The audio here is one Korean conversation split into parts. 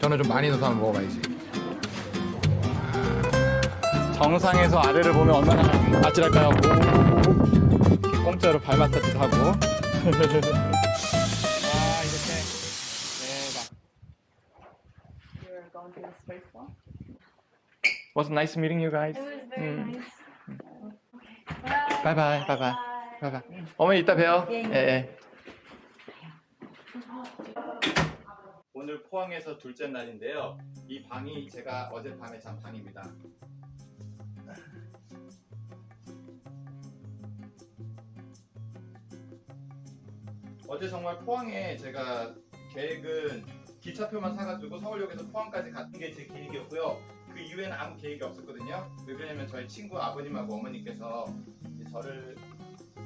저는 좀 많이 넣어서 한번 먹어봐야지. 정상에서 아래를 보면 얼마나 아찔할까요? 오, 이렇게 공짜로 발 마사지도 하고. 아 이렇게 대박. One? Was nice meeting you guys. It was very 음. nice. Okay. 바이바이 바이바이 바이바이. 어머니 이따 봬요. 예, 예. 예, 예. 오늘 포항에서 둘째 날인데요. 이 방이 제가 어젯밤에 잔 방입니다. 어제 정말 포항에 제가 계획은 기차표만 사가지고 서울역에서 포항까지 가는 게제 계획이었고요. 그 이후에는 아무 계획이 없었거든요. 왜 그러냐면 저희 친구 아버님하고 어머니께서 이제 저를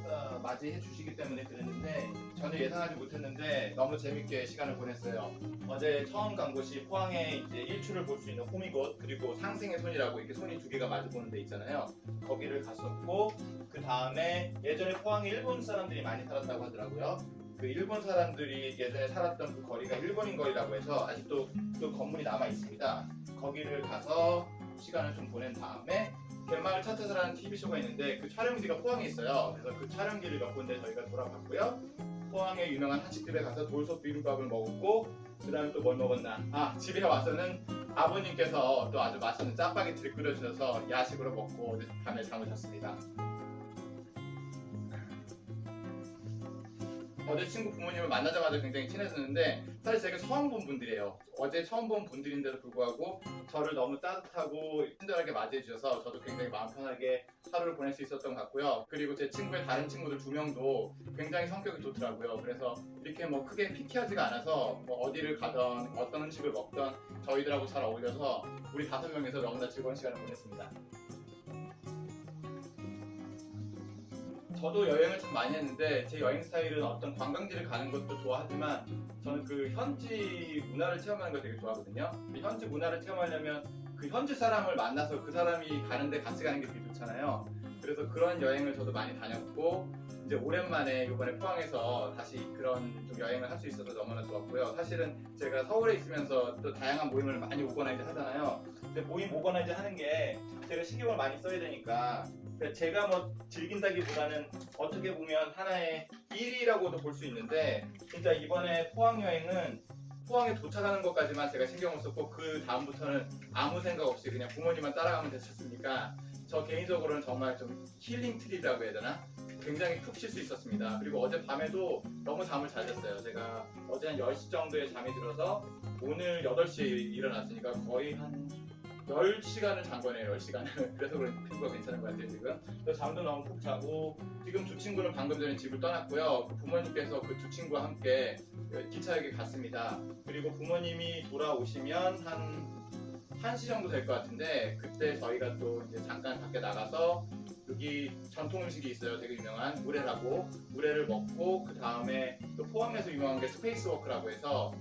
어, 맞이해 주시기 때문에 그랬는데 전혀 예상하지 못했는데 너무 재밌게 시간을 보냈어요. 어제 처음 간 곳이 포항에 이제 일출을 볼 수 있는 호미곶 그리고 상생의 손이라고 이렇게 손이 두 개가 마주 보는 데 있잖아요. 거기를 갔었고 그 다음에 예전에 포항에 일본 사람들이 많이 살았다고 하더라고요. 그 일본 사람들이 예전에 살았던 그 거리가 일본인 거리라고 해서 아직도 그 건물이 남아 있습니다. 거기를 가서 시간을 좀 보낸 다음에 갯마을 차트사라는 TV쇼가 있는데 그 촬영지가 포항에 있어요. 그래서 그 촬영지를 몇 군데 저희가 돌아봤고요. 포항의 유명한 한식집에 가서 돌솥 비빔밥을 먹었고 그 다음에 또 뭘 먹었나? 아 집에 와서는 아버님께서 또 아주 맛있는 짜파게티를 끓여주셔서 야식으로 먹고 밤에 잠을 잤습니다. 어제 친구 부모님을 만나자마자 굉장히 친해졌는데 사실 제가 처음 본 분들이에요. 어제 처음 본 분들인데도 불구하고 저를 너무 따뜻하고 친절하게 맞이해 주셔서 저도 굉장히 마음 편하게 하루를 보낼 수 있었던 것 같고요. 그리고 제 친구의 다른 친구들 두 명도 굉장히 성격이 좋더라고요. 그래서 이렇게 뭐 크게 피키하지가 않아서 뭐 어디를 가던 어떤 음식을 먹던 저희들하고 잘 어울려서 우리 다섯 명에서 너무나 즐거운 시간을 보냈습니다. 저도 여행을 참 많이 했는데 제 여행 스타일은 어떤 관광지를 가는 것도 좋아하지만 저는 그 현지 문화를 체험하는 걸 되게 좋아하거든요. 이 현지 문화를 체험하려면 그 현지 사람을 만나서 그 사람이 가는데 같이 가는 게 되게 좋잖아요. 그래서 그런 여행을 저도 많이 다녔고 이제 오랜만에 이번에 포항에서 다시 그런 좀 여행을 할 수 있어서 너무나 좋았고요. 사실은 제가 서울에 있으면서 또 다양한 모임을 많이 오거나 이제 하잖아요. 근데 모임 오거나 이제 하는 게 제가 신경을 많이 써야 되니까 제가 뭐 즐긴다기보다는 어떻게 보면 하나의 일이라고도 볼 수 있는데 진짜 이번에 포항 여행은 포항에 도착하는 것까지만 제가 신경을 썼고 그 다음부터는 아무 생각 없이 그냥 부모님만 따라가면 됐었으니까 저 개인적으로는 정말 좀 힐링 트립이라고 해야 되나? 굉장히 푹 쉴 수 있었습니다. 그리고 어제 밤에도 너무 잠을 잘 잤어요. 제가 어제 한 10시 정도에 잠이 들어서 오늘 8시에 일어났으니까 거의 한 10시간을 잔 거네요, 10시간을. 그래서 그런 피부가 괜찮은 것 같아요, 지금. 그래서 잠도 너무 푹 자고, 지금 두 친구는 방금 전에 집을 떠났고요. 그 부모님께서 그 두 친구와 함께 그 기차역에 갔습니다. 그리고 부모님이 돌아오시면 한 1시 정도 될 것 같은데, 그때 저희가 또 이제 잠깐 밖에 나가서 여기 전통 음식이 있어요. 되게 유명한 우레라고 우레를 먹고 그 다음에 또 포항에서 유명한 게 스페이스 워크라고 해서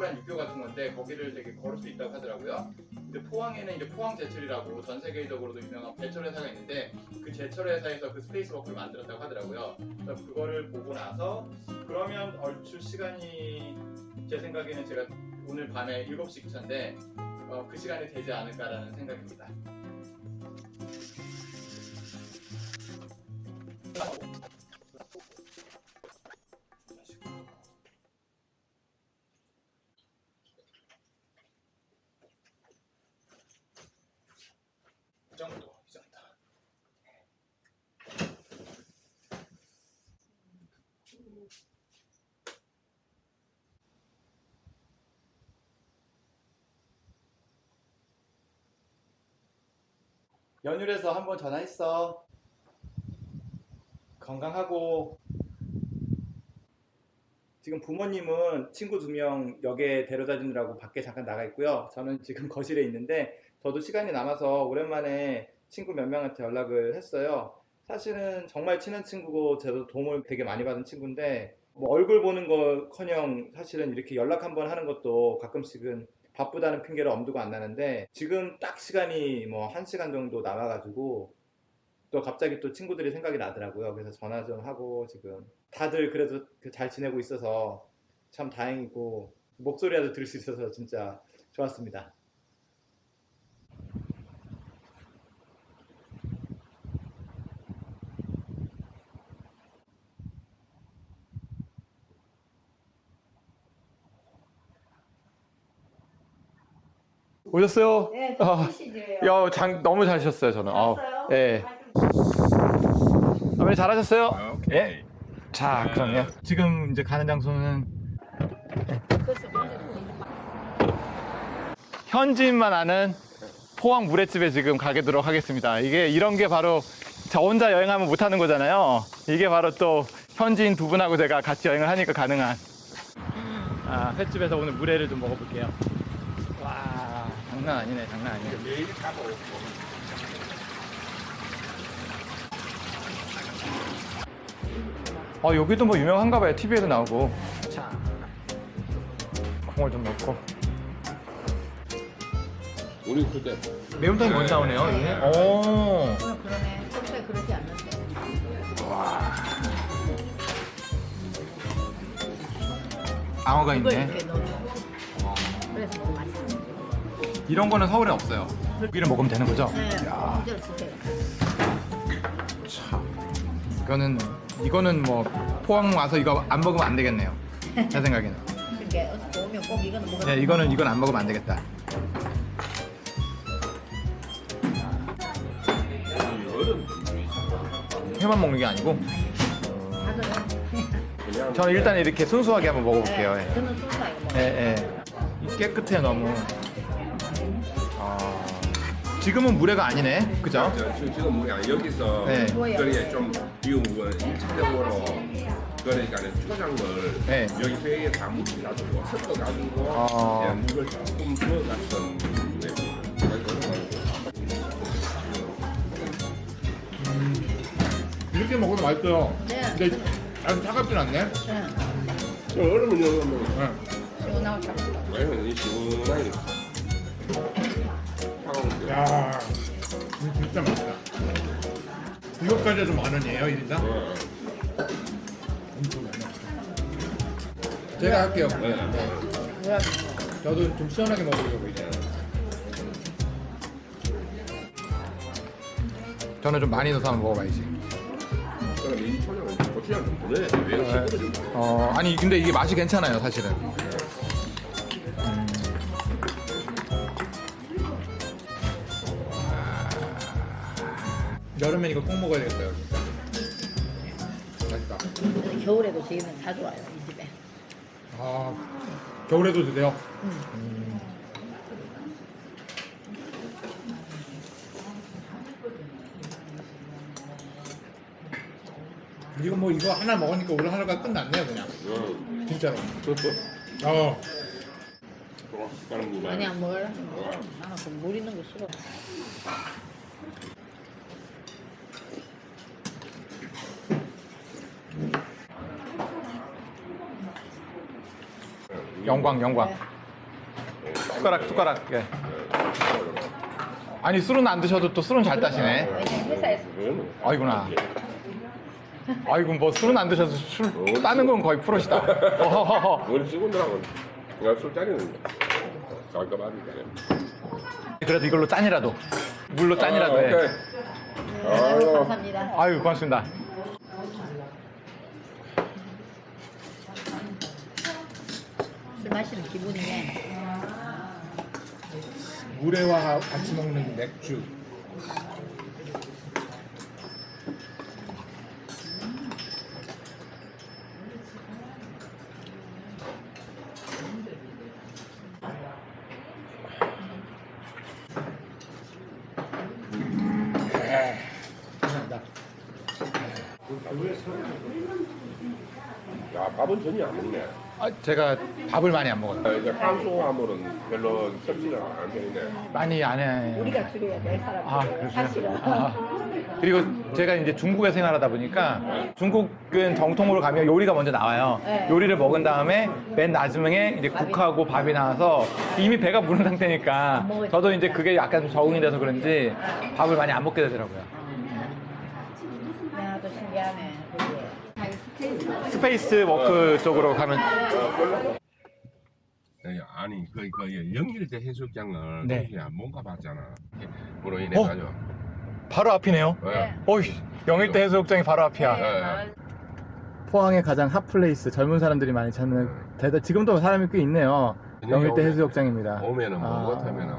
꼬불꼬불한 육교 같은 건데 거기를 되게 걸을 수 있다고 하더라고요. 근데 포항에는 이제 포항 제철이라고 전 세계적으로도 유명한 제철 회사가 있는데 그 제철 회사에서 그 스페이스 워크를 만들었다고 하더라고요. 그래서 그거를 보고 나서 그러면 얼추 시간이 제 생각에는 제가 오늘 밤에 7시 기차인데 어, 그 시간이 되지 않을까라는 생각입니다. 연휴에서 한번 전화했어. 건강하고. 지금 부모님은 친구 두 명 역에 데려다 주느라고 밖에 잠깐 나가 있고요. 저는 지금 거실에 있는데 저도 시간이 남아서 오랜만에 친구 몇 명한테 연락을 했어요. 사실은 정말 친한 친구고 저도 도움을 되게 많이 받은 친구인데 뭐 얼굴 보는 거커녕 사실은 이렇게 연락 한번 하는 것도 가끔씩은 바쁘다는 핑계로 엄두가 안 나는데 지금 딱 시간이 뭐 한 시간 정도 남아가지고 또 갑자기 또 친구들이 생각이 나더라고요. 그래서 전화 좀 하고 지금 다들 그래도 그잘 지내고 있어서 참 다행이고 목소리라도 들을 수 있어서 진짜 좋았습니다. 오셨어요? 네, 아, 드시지요. 야, 장, 너무 잘 쉬었어요, 저는. 아, 잘했어요? 예. 아버님 잘하셨어요? 예. 자, 그럼요. 지금 이제 가는 장소는 현지인만 아는 포항 물회집에 지금 가게 들어 하겠습니다. 이게 이런 게 바로 저 혼자 여행하면 못 하는 거잖아요. 이게 바로 또 현지인 두 분하고 제가 같이 여행을 하니까 가능한 아, 횟집에서 오늘 물회를 좀 먹어볼게요. 와, 장난 아니네, 장난 아니네. 어, 여기도 뭐 유명한가 봐요. TV에도 나오고. 자, 콩을 좀 넣고. 우리 그때 매운탕이 먼저 나오네요, 이게. 오. 그러네. 평소에 그러지 않는데. 방어가 이걸 있네. 이렇게 넣어. 그래서 더 맛있어. 이런 거는 서울에 없어요. 고기를 먹으면 되는 거죠? 네, 야. 참. 이거는, 이거는 뭐, 포항 와서 이거 안 먹으면 안 되겠네요. 제 생각에는. 어디 오면 꼭 이거는 먹어. 네, 이거는, 이건 안 먹으면 안 되겠다. 회만 먹는 게 아니고. 다. 저는 일단 이렇게 순수하게 한번 먹어볼게요. 네, 예. 저는 순수하 이거 먹어. 예, 예. 이 깨끗해 너무. 아, 지금은 물회가 아니네, 그죠? 지금 지금 뭐야 여기서 네. 그게 좀 비운 부분 1차적으로 그러니까 초장을 네. 여기 회에 다 묻혀가지고 섞어가지고 아. 예, 물을 조금 부어놨던 네. 이렇게 먹으면 맛있어요. 네. 근데 아주 차갑진 않네. 네. 저 얼음은 여러분 네. 시원하고. 왜냐면 이 시원하게 게 야, 이거 진짜 맛있다. 이것까지 해도 만 원이에요, 1인당? 어, 엄청 많네. 제가 할게요. 네, 네. 저도 좀 시원하게 먹으려고 이제. 저는 좀 많이 넣어서 한번 먹어봐야지. 그럼 이 초장은 고추장 좀 보내 왜 시끄러져 어, 아니, 근데 이게 맛이 괜찮아요, 사실은. 여름엔 이거 꼭 먹어야 되겠어요, 진짜. 맛있다. 겨울에도 지금은 자주 와요 이 집에. 아, 겨울에도 드세요? 이거 뭐 이거 하나 먹으니까 오늘 하루가 끝났네요 그냥 응. 진짜로 어. 어 다른 거 많이 안 먹을래? 나는 그물 있는 거 싫어. 영광, 영광. 숟가락, 숟가락. 예. 아니, 술은 안 드셔도 또 술은 잘 따시네. 왜냐면 회사에서 아이구나. 아이고, 뭐 술은 안 드셔도 술 따는 건 거의 프로시다. 어허허허. 우리 직원들하고 내가 술자리는 깔끔하니까 그래도 이걸로 짠이라도. 물로 짠이라도 아, 해. 네, 아유. 감사합니다. 아유, 고맙습니다. 마시는 기분이네. 물회와 같이 먹는 맥주. 감사합니다. 야 밥은 전혀 안 먹네. 아, 제가 밥을 많이 안 먹어요. 아, 이제 한수화물은 별로 섭지가 안 되는데 많이 안 해. 우리가 줄여야 될 사람. 아? 사실은. 아. 그리고 제가 이제 중국에 생활하다 보니까 중국은 정통으로 가면 요리가 먼저 나와요. 네. 요리를 먹은 다음에 맨 나중에 이제 국하고 밥이 나와서 이미 배가 부른 상태니까 저도 이제 그게 약간 좀 적응이 돼서 그런지 밥을 많이 안 먹게 되더라고요. 야, 또 신기하네. 그게. 스페이스 워크 쪽으로 가면 네, 아니 그, 그 영일대 해수욕장을 네. 동시에 못 가봤잖아. 으로 인해 어? 가지고. 바로 앞이네요. 예. 어이, 영일대 해수욕장이 바로 앞이야. 예. 포항의 가장 핫플레이스 젊은 사람들이 많이 찾는 대단 지금도 사람이 꽤 있네요. 영일대 해수욕장입니다. 오면은 뭐 아. 못하면은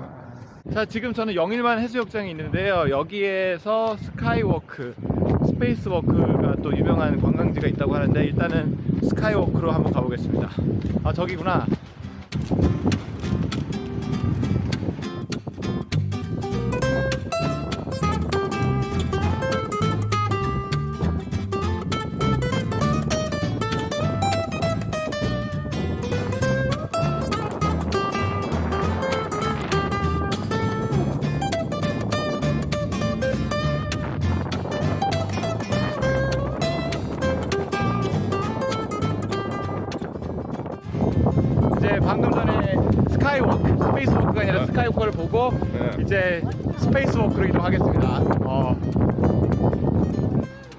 자 지금 저는 영일만 해수욕장이 있는데요. 여기에서 스카이워크, 스페이스워크가 또 유명한 관광지가 있다고 하는데 일단은 스카이워크로 한번 가보겠습니다. 아 저기구나. Thank you. 네. 이제 스페이스 워크로 이동하겠습니다. 어.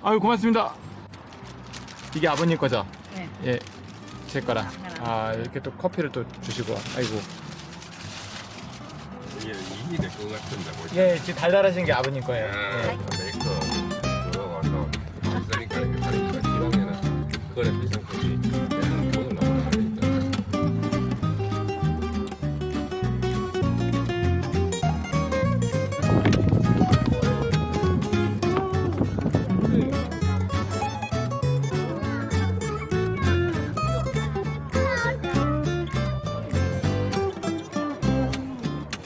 아유 고맙습니다. 이게 아버님 거죠? 네. 예, 제 거라. 아 이렇게 또 커피를 또 주시고, 아이고. 이게 이미 될것 같은데 뭐. 예, 지금 달달하신 게 아버님 거예요. 아, 예. 메이커 그거 와서 비싸니까 이렇게 사니까 지방에는 그거에 비싼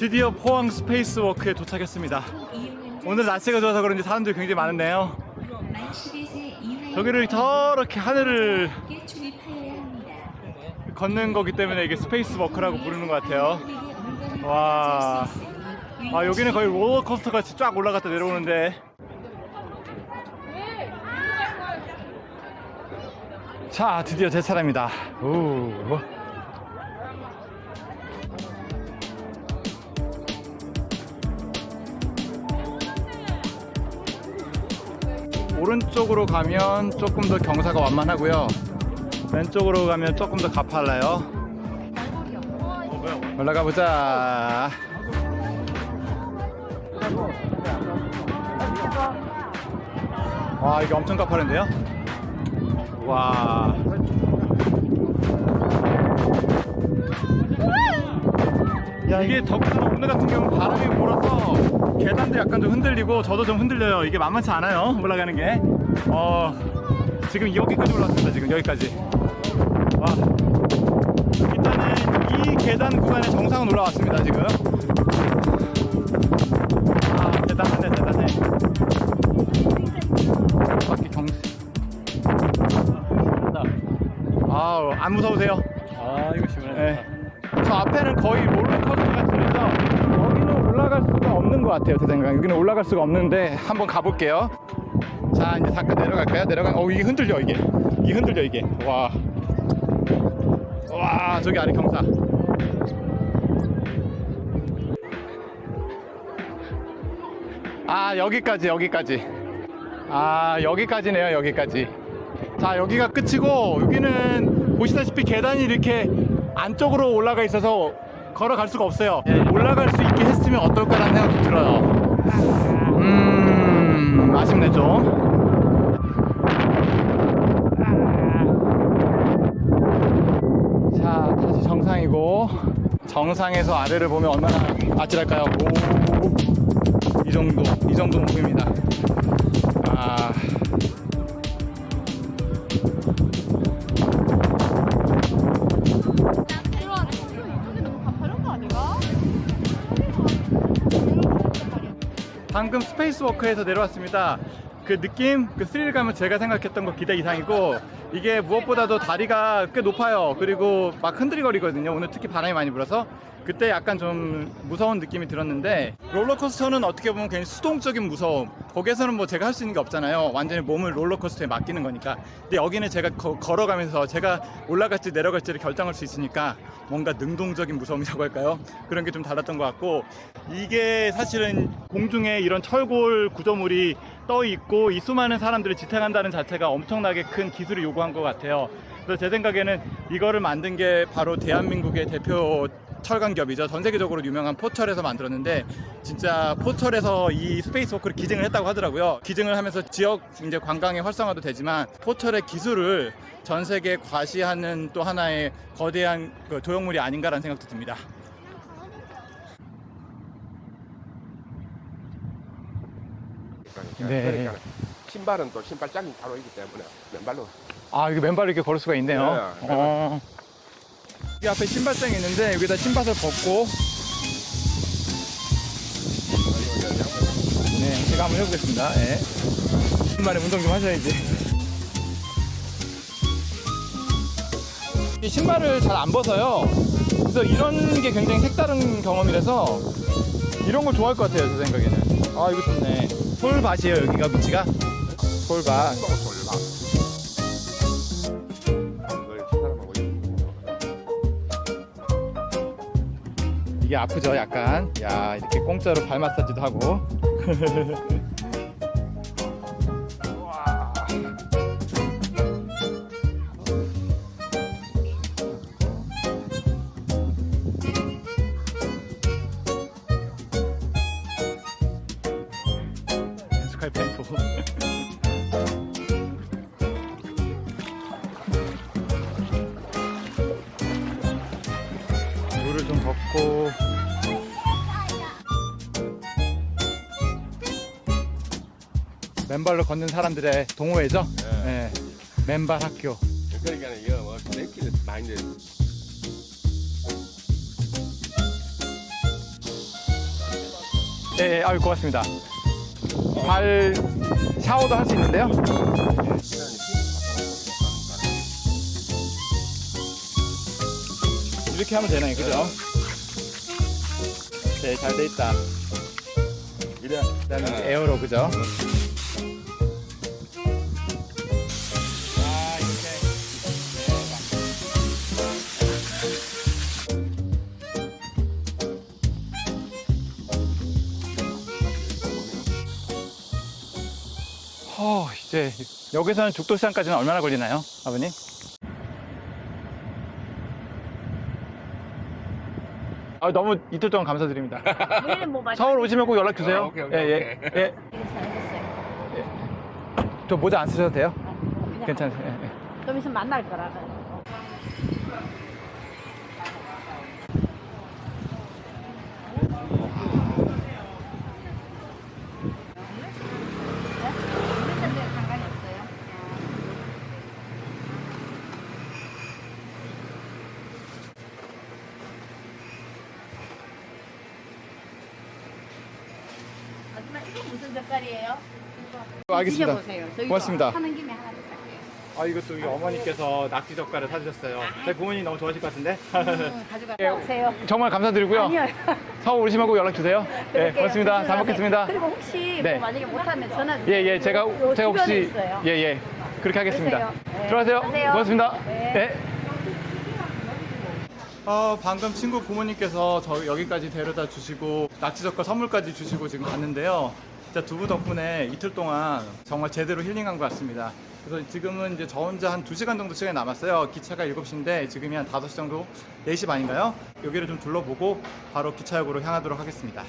드디어 포항 스페이스워크에 도착했습니다. 오늘 날씨가 좋아서 그런지 사람들이 굉장히 많은데요. 여기를 저렇게 하늘을 걷는 거기 때문에 이게 스페이스워크라고 부르는 것 같아요. 와, 아 여기는 거의 롤러코스터 같이 쫙 올라갔다 내려오는데. 자, 드디어 제 차례입니다. 오. 오른쪽으로 가면 조금 더 경사가 완만하고요. 왼쪽으로 가면 조금 더 가팔라요. 올라가 보자. 와, 이게 엄청 가파른데요? 와. 야, 이게 더군다나 오늘 같은 경우는 바람이 불어서 계단도 약간 좀 흔들리고 저도 좀 흔들려요. 이게 만만치 않아요. 올라가는 게. 어, 지금 여기까지 올랐습니다. 지금 여기까지. 와. 일단은 이 계단 구간에 정상은 올라왔습니다. 지금. 아, 대단하네, 대단해. 바퀴 경. 아우, 안 무서우세요? 아 이거 시원해. 네. 저 앞에는 거의 롤러코스터 같으면서 여기는 올라갈 수가 없는 것 같아요 제 생각에 여기는 올라갈 수가 없는데 한번 가볼게요 자 이제 잠깐 내려갈까요 내려가 어 이게 흔들려 이게 이게 흔들려 이게 와 와, 저기 아래 경사. 아, 여기까지, 여기까지. 아, 여기까지네요, 여기까지. 자, 여기가 끝이고, 여기는 보시다시피 계단이 이렇게 안쪽으로 올라가 있어서 걸어갈 수가 없어요. 올라갈 수 있게 했으면 어떨까라는 생각도 들어요. 음, 아쉽네, 좀. 자, 다시 정상이고, 정상에서 아래를 보면 얼마나 아찔할까요? 오, 이 정도, 이 정도 높입니다. 아. 방금 스페이스워크에서 내려왔습니다. 그 느낌, 그 스릴감은 제가 생각했던 것 기대 이상이고 이게 무엇보다도 다리가 꽤 높아요. 그리고 막 흔들거리거든요. 오늘 특히 바람이 많이 불어서 그때 약간 좀 무서운 느낌이 들었는데 롤러코스터는 어떻게 보면 그냥 수동적인 무서움. 거기에서는 뭐 제가 할 수 있는 게 없잖아요. 완전히 몸을 롤러코스터에 맡기는 거니까. 근데 여기는 제가 거- 걸어가면서 제가 올라갈지 내려갈지를 결정할 수 있으니까 뭔가 능동적인 무서움이라고 할까요? 그런 게 좀 달랐던 것 같고 이게 사실은 공중에 이런 철골 구조물이 떠 있고 이 수많은 사람들을 지탱한다는 자체가 엄청나게 큰 기술을 요구한 것 같아요. 그래서 제 생각에는 이거를 만든 게 바로 대한민국의 대표 철강기업이죠. 전 세계적으로 유명한 포철에서 만들었는데 진짜 포철에서 이 스페이스워크를 기증을 했다고 하더라고요. 기증을 하면서 지역 이제 관광의 활성화도 되지만 포철의 기술을 전 세계에 과시하는 또 하나의 거대한 그 조형물이 아닌가라는 생각도 듭니다. 그러니까, 네. 그러니까 신발은 또 신발장이 바로 있기 때문에 맨발로 아, 이거 맨발로 이렇게 걸을 수가 있네요. 네. 어. 여기 앞에 신발장이 있는데 여기다 신발을 벗고 네, 제가 한번 해보겠습니다. 예. 오랜만에 운동 좀 하셔야지. 이 신발을 잘 안 벗어요. 그래서 이런 게 굉장히 색다른 경험이라서 이런 걸 좋아할 것 같아요, 제 생각에는. 아, 이거 좋네. 솔밭이에요, 여기가 위치가? 솔밭. 이게 아프죠, 약간. 야, 이렇게 공짜로 발 마사지도 하고. 맨발로 걷는 사람들의 동호회죠. 네. 맨발 학교. 그러니까 이거 뭐 많이 예, 예, 아유 고맙습니다. 발 샤워도 할 수 있는데요. 이렇게 하면 되나요, 그죠? 네, 잘 돼 있다. 이래 그다음에 네. 에어로 그죠? 이제 여기서는 죽도시장까지는 얼마나 걸리나요, 아버님? 아, 너무 이틀 동안 감사드립니다. 우리는 뭐 서울 오시면 꼭 연락 주세요. 아, 오케이, 오케이, 예, 예, 오케이. 예. 저 모자 안 쓰셔도 돼요? 그냥 괜찮으세요? 예, 예. 좀 있으면 만날 거라. 상관이 없어요. 하지만 이건 무슨 색깔이에요? 알겠습니다. 드셔보세요. 저희도 고맙습니다. 하는 김에 하나. 아 이것도 우리 어머니께서 낙지 젓갈을 사주셨어요. 저희 부모님 너무 좋아하실 것 같은데. 음, 가져가 오세요. 정말 감사드리고요. 아니요. 서울 오시면 꼭 연락 주세요. 네, 그럴게요. 고맙습니다. 잘. 먹겠습니다. 그리고 혹시 네. 뭐 만약에 못하면 전화 주세요. 예, 예, 제가 요 제가 주변에 혹시 있어요. 예, 예, 그렇게 하겠습니다. 그러세요. 네. 들어가세요. 가세요. 고맙습니다. 네. 어, 방금 친구 부모님께서 저 여기까지 데려다 주시고 낙지젓갈 선물까지 주시고 지금 갔는데요. 진짜 두 분 덕분에 이틀 동안 정말 제대로 힐링한 것 같습니다. 그래서 지금은 이제 저 혼자 한 2시간 정도 시간이 남았어요. 기차가 7시인데 지금이 한 5시 정도, 4시 반인가요? 여기를 좀 둘러보고 바로 기차역으로 향하도록 하겠습니다.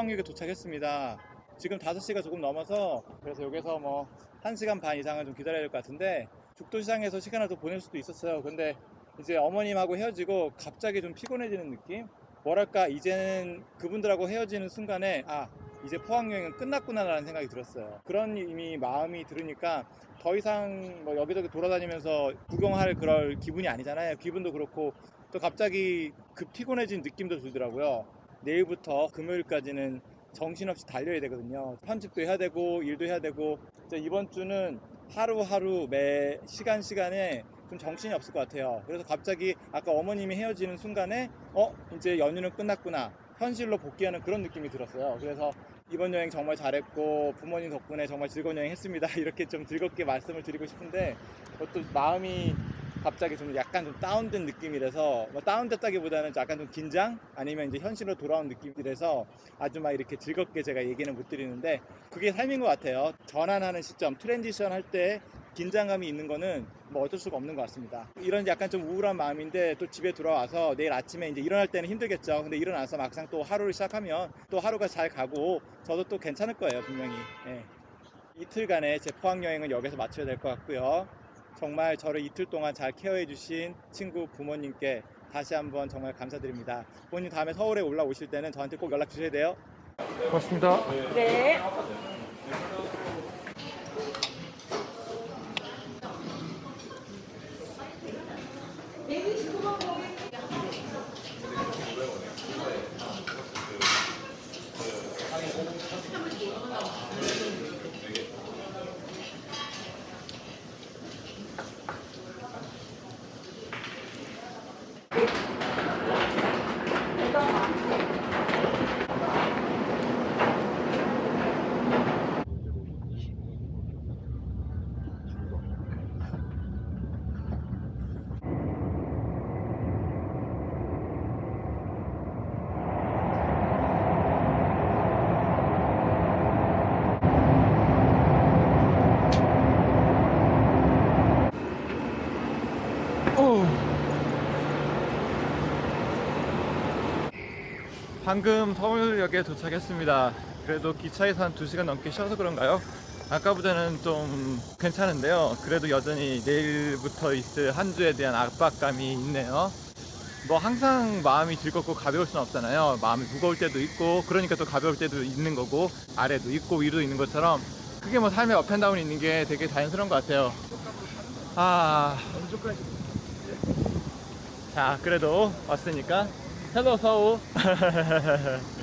포항역에 도착했습니다. 지금 5시가 조금 넘어서 그래서 여기서 뭐 1시간 반 이상은 좀 기다려야 될 것 같은데 죽도시장에서 시간을 더 보낼 수도 있었어요. 근데 이제 어머님하고 헤어지고 갑자기 좀 피곤해지는 느낌? 뭐랄까 이제는 그분들하고 헤어지는 순간에 아 이제 포항 여행은 끝났구나라는 생각이 들었어요. 그런 이미 마음이 들으니까 더 이상 뭐 여기저기 돌아다니면서 구경할 그럴 기분이 아니잖아요. 기분도 그렇고 또 갑자기 급 피곤해진 느낌도 들더라고요. 내일부터 금요일까지는 정신없이 달려야 되거든요. 편집도 해야 되고 일도 해야 되고 이번 주는 하루하루 매 시간 시간에 좀 정신이 없을 것 같아요. 그래서 갑자기 아까 어머님이 헤어지는 순간에 어 이제 연휴는 끝났구나 현실로 복귀하는 그런 느낌이 들었어요. 그래서 이번 여행 정말 잘했고 부모님 덕분에 정말 즐거운 여행 했습니다. 이렇게 좀 즐겁게 말씀을 드리고 싶은데 그것도 마음이 갑자기 좀 약간 좀 다운된 느낌이라서 뭐 다운됐다기보다는 약간 좀 긴장 아니면 이제 현실로 돌아온 느낌이라서 아주 막 이렇게 즐겁게 제가 얘기는 못 드리는데 그게 삶인 것 같아요. 전환하는 시점, 트랜지션 할 때 긴장감이 있는 거는 뭐 어쩔 수가 없는 것 같습니다. 이런 약간 좀 우울한 마음인데 또 집에 돌아와서 내일 아침에 이제 일어날 때는 힘들겠죠. 근데 일어나서 막상 또 하루를 시작하면 또 하루가 잘 가고 저도 또 괜찮을 거예요, 분명히. 예. 이틀간의 제 포항 여행은 여기서 마쳐야 될 것 같고요. 정말 저를 이틀 동안 잘 케어해 주신 친구 부모님께 다시 한번 정말 감사드립니다. 부모님 다음에 서울에 올라오실 때는 저한테 꼭 연락 주셔야 돼요. 고맙습니다. 네. 방금 서울역에 도착했습니다. 그래도 기차에서 한 2시간 넘게 쉬어서 그런가요? 아까보다는 좀 괜찮은데요. 그래도 여전히 내일부터 있을 한 주에 대한 압박감이 있네요. 뭐 항상 마음이 즐겁고 가벼울 수는 없잖아요. 마음이 무거울 때도 있고 그러니까 또 가벼울 때도 있는 거고 아래도 있고 위도 있는 것처럼 그게 뭐 삶의 업앤다운이 있는 게 되게 자연스러운 것 같아요. 아. 자, 그래도 왔으니까 헬로 서울.